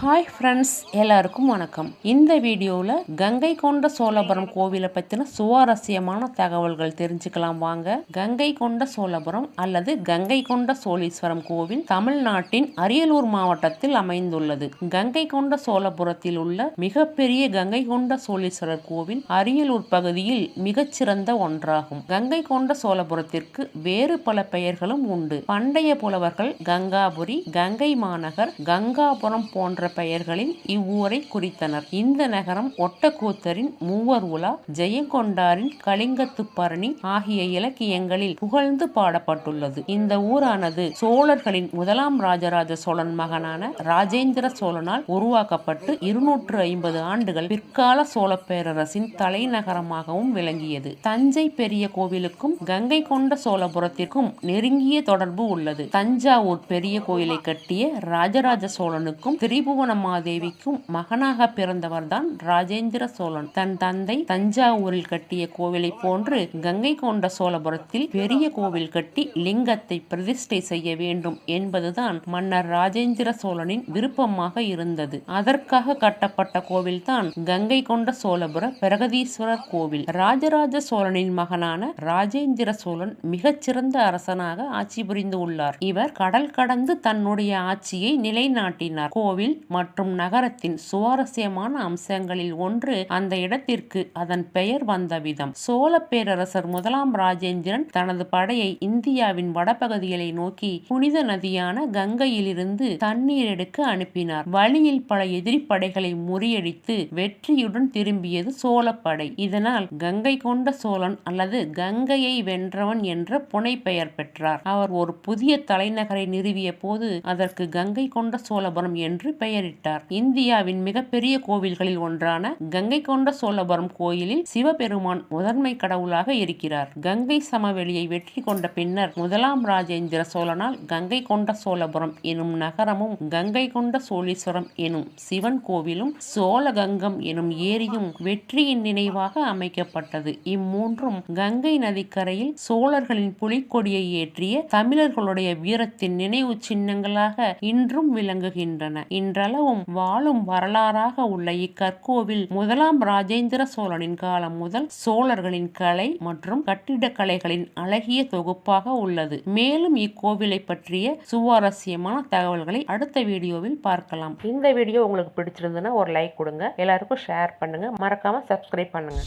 Hi friends எல்லாருக்கும் வணக்கம். இந்த வீடியோவில் கங்கை கொண்ட சோழபுரம் கோவிலை பற்றின சுவாரஸ்யமான தகவல்கள் தெரிஞ்சுக்கலாம் வாங்க. கங்கை கொண்ட சோழபுரம் அல்லது கங்கை கொண்ட சோழீஸ்வரம் கோவில் தமிழ்நாட்டின் அரியலூர் மாவட்டத்தில் அமைந்துள்ளது. கங்கை கொண்ட சோழபுரத்தில் உள்ள மிகப்பெரிய கங்கை கொண்ட சோழீஸ்வரர் கோவில் அரியலூர் பகுதியில் மிகச்சிறந்த ஒன்றாகும். கங்கை கொண்ட சோழபுரத்திற்கு வேறு பல பெயர்களும் உண்டு. பண்டைய புலவர்கள் கங்காபுரி கங்கை மாநகர் கங்காபுரம் போன்ற பெயர்களில் இவ்வூரை குறித்தனர். இந்த நகரம் ஒட்டக்கூத்தரின் மூவர் உலா ஜெயங்கொண்டாரின் கலிங்கத்துப்பரணி ஆகிய இலக்கியங்களில் புகழ்ந்து பாடப்பட்டுள்ளது. இந்த ஊரானது சோழர்களின் முதலாம் ராஜராஜ சோழன் மகனான ராஜேந்திர சோழனால் உருவாக்கப்பட்டு இருநூற்று ஐம்பது ஆண்டுகள் பிற்கால சோழ பேரரசின் தலைநகரமாகவும் விளங்கியது. தஞ்சை பெரிய கோவிலுக்கும் கங்கை கொண்ட சோழபுரத்திற்கும் நெருங்கிய தொடர்பு உள்ளது. தஞ்சாவூர் பெரிய கோயிலை கட்டிய ராஜராஜ சோழனுக்கும் திரிபுவனமாதேவிக்கும் மகனாக பிறந்தவர்தான் ராஜேந்திர சோழன். தன் தந்தை தஞ்சாவூரில் கட்டிய கோவிலை போன்று கங்கை கொண்ட சோழபுரத்தில் பெரிய கோவில் கட்டி லிங்கத்தை பிரதிஷ்டை செய்ய வேண்டும் என்பதுதான் மன்னர் ராஜேந்திர சோழனின் விருப்பமாக இருந்தது. அதற்காக கட்டப்பட்ட கோவில்தான் கங்கை கொண்ட சோழபுர பிரகதீஸ்வரர் கோவில். ராஜராஜ சோழனின் மகனான ராஜேந்திர சோழன் மிகச்சிறந்த அரசனாக ஆட்சி புரிந்து உள்ளார். இவர் கடல் கடந்து தன்னுடைய ஆட்சியை நிலைநாட்டினார். கோவில் மற்றும் நகரத்தின் சுவாரஸ்யமான அம்சங்களில் ஒன்று அந்த இடத்திற்கு அதன் பெயர் வந்த விதம். சோழ பேரரசர் முதலாம் ராஜேந்திரன் தனது படையை இந்தியாவின் வடபகுதிகளை நோக்கி புனித நதியான கங்கையிலிருந்து தண்ணீர் எடுக்க அனுப்பினார். வழியில் பல எதிரி படைகளை முறியடித்து வெற்றியுடன் திரும்பியது சோழப்படை இதனால் கங்கை கொண்ட சோழன் அல்லது கங்கையை வென்றவன் என்ற புனைப்பெயர் பெற்றார். அவர் ஒரு புதிய தலைநகரை நிறுவிய போது அதற்கு கங்கை கொண்ட சோழபுரம் என்று பெயர் பெயரிட்டார் இந்தியாவின் மிகப்பெரிய கோவில்களில் ஒன்றான கங்கை கொண்ட சோழபுரம் கோயிலில் சிவபெருமான் முதன்மை கடவுளாக இருக்கிறார். கங்கை சமவெளியை வெற்றி கொண்ட பின்னர் முதலாம் ராஜேந்திர சோழனால் கங்கை கொண்ட சோழபுரம் எனும் நகரமும் கங்கை கொண்ட சோழீஸ்வரம் எனும் சிவன் கோவிலும் சோழகங்கம் எனும் ஏரியும் வெற்றியின் நினைவாக அமைக்கப்பட்டது. இம்மூன்றும் கங்கை நதிக்கரையில் சோழர்களின் புலிக்கொடியை ஏற்றிய தமிழர்களுடைய வீரத்தின் நினைவு சின்னங்களாக இன்றும் விளங்குகின்றன. இன்றளவும் வாழும் வரலாறாக உள்ள இக்கற்கோவில் முதலாம் ராஜேந்திர சோழனின் காலம் முதல் சோழர்களின் கலை மற்றும் கட்டிடக்கலைகளின் அழகிய தொகுப்பாக உள்ளது. மேலும் இக்கோவிலை பற்றிய சுவாரஸ்யமான தகவல்களை அடுத்த வீடியோவில் பார்க்கலாம். இந்த வீடியோ உங்களுக்கு பிடிச்சிருந்ததுன்னா ஒரு லைக் கொடுங்க. எல்லாருக்கும் ஷேர் பண்ணுங்க. மறக்காம சப்ஸ்கிரைப் பண்ணுங்க.